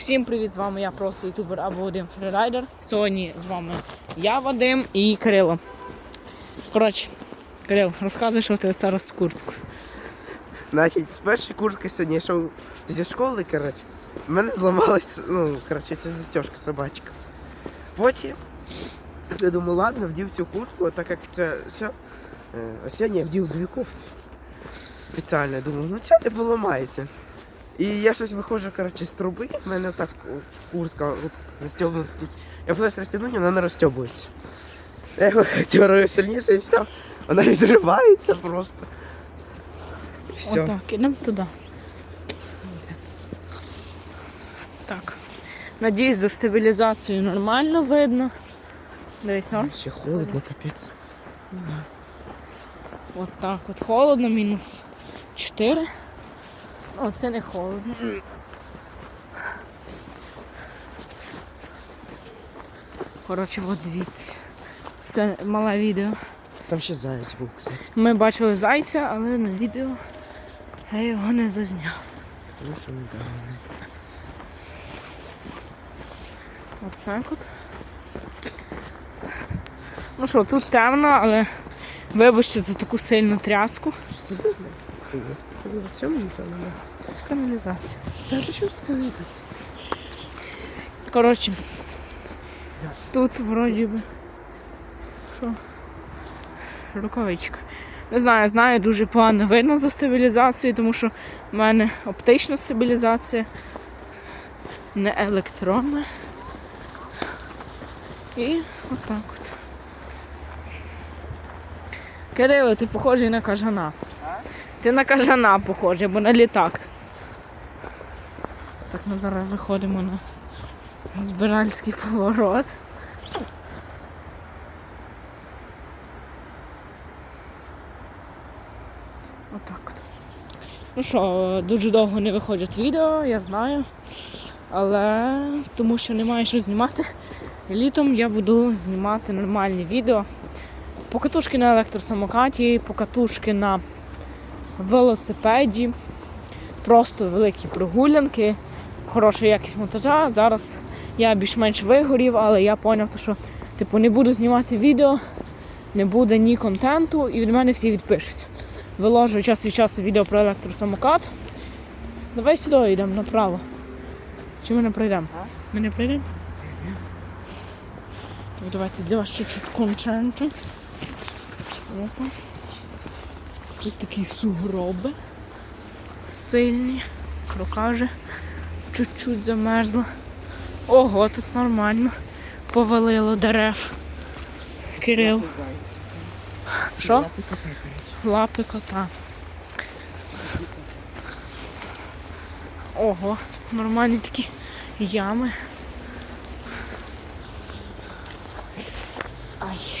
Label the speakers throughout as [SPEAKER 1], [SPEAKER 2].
[SPEAKER 1] Всім привіт! З вами я просто ютубер або Вадим Фрірайдер. Сьогодні з вами я, Вадим і Кирило. Коротше, Кирил, розказуй, що в тебе зараз в куртку.
[SPEAKER 2] Значить, з першої куртки сьогодні я йшов зі школи, коротше. В мене зламалась, ну, коротше, це застежка собачка. Потім я думаю, ладно, вдів цю куртку, так як це все. А сьогодні я вдів дві кофти. Спеціально думаю, ну це не поламається. І я щось виходжу, коротше, з труби, в мене так куртка застібнута. Я пытаюсь розтягнути, вона не розтягується. Я його дергаю сильніше і все. Вона відривається просто. І все.
[SPEAKER 1] Отак, ідемо туди. Так. Надіюсь, за стабілізацією нормально видно. Дивись, норм.
[SPEAKER 2] Ще холодно, капець.
[SPEAKER 1] От так от холодно, мінус 4. О, це не холодно. Коротше, от дивіться. Це мале відео.
[SPEAKER 2] Там ще заяць був, кстати.
[SPEAKER 1] Ми бачили зайця, але на відео я його не зазняв.
[SPEAKER 2] Тому що недавно.
[SPEAKER 1] От так от. Ну що, тут темно, але вибачте за таку сильну тряску.
[SPEAKER 2] Що це
[SPEAKER 1] каналізація.
[SPEAKER 2] Та що ж така липиться?
[SPEAKER 1] Коротше, тут вроді би. Що? Рукавичка. Не знаю, знаю, дуже погано видно за стабілізацією, тому що в мене оптична стабілізація, не електронна. І отак от. Кирило, ти похожий на кажана. Ти на кажана похожий, або на літак. Так, ми зараз виходимо на Збиральський поворот. Отак от. Ну що, дуже довго не виходять відео, я знаю. Але тому що немає що знімати. Літом я буду знімати нормальні відео. Покатушки на електросамокаті, покатушки на велосипеді, просто великі прогулянки, хороша якість монтажа. Зараз я більш-менш вигорів, але я зрозумів, що типу, не буду знімати відео, не буде ні контенту, і від мене всі відпишуться. Виложу час від часу відео про електросамокат. Давай сюди йдемо направо. Чи ми не пройдемо? Ми не пройдемо? Так, Давайте для вас чуть-чуть контенту. Тут такі сугроби сильні. Крока вже чуть-чуть замерзла. Ого, тут нормально. Повалило дерев. Кирил. Що?
[SPEAKER 2] Лапи кота.
[SPEAKER 1] Лапи кота. Ого, нормальні такі ями. Ай.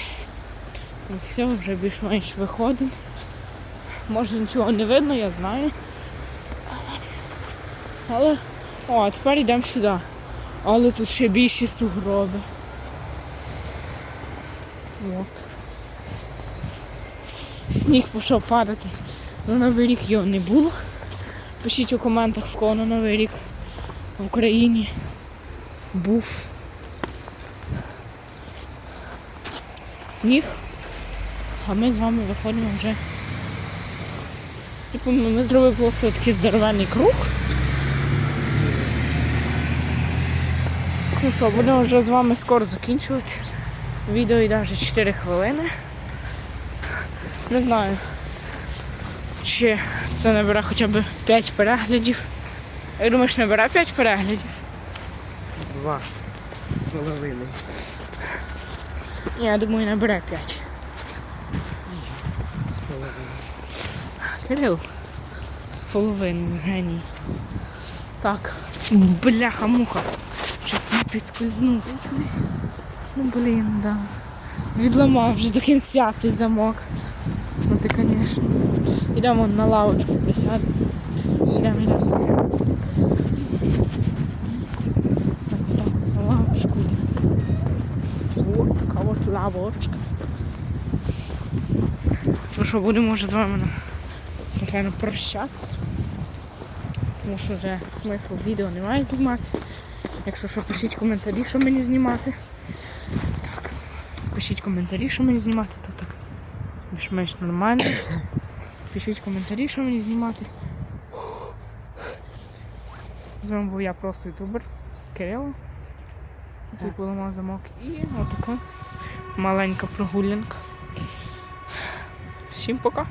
[SPEAKER 1] Ну все, вже більш-менш виходимо. Може нічого не видно, я знаю. Але... О, тепер йдемо сюди. Але тут ще більші сугроби. От. Сніг почав падати. На Новий рік його не було. Пишіть у коментах, в кого на Новий рік в Україні був сніг. А ми з вами виходимо вже. Типу, ми зробили просто такий здоровенний круг. Ну що, будемо вже з вами скоро закінчувати. Відео йде вже 4 хвилини. Не знаю, чи це набере хоча б 5 переглядів. Я думаю, що набере 5 переглядів.
[SPEAKER 2] Два. З половиною.
[SPEAKER 1] Ні, я думаю, набере 5.
[SPEAKER 2] З половиною.
[SPEAKER 1] Кирил. З половиною геній. Так. Бляха-муха. Чуть не підскользнувся. Ну блін, да. Відламав вже до кінця цей замок. Ну ти, звісно. Йдемо на лавочку присядемо. Йдемо, йдемо. Так, отак от на лавочку йдемо. От така от лавочка. Ну що, будемо вже з вами на напевно, прощатися. Тому що вже смисл відео немає знімати. Якщо що, пишіть коментарі, що мені знімати. Так. Пишіть коментарі, що мені знімати, то так більш-менш нормально. Пишіть коментарі, що мені знімати. З вами був я просто ютубер Кирило. Який поламав замок. І отака маленька прогулянка. Всім пока.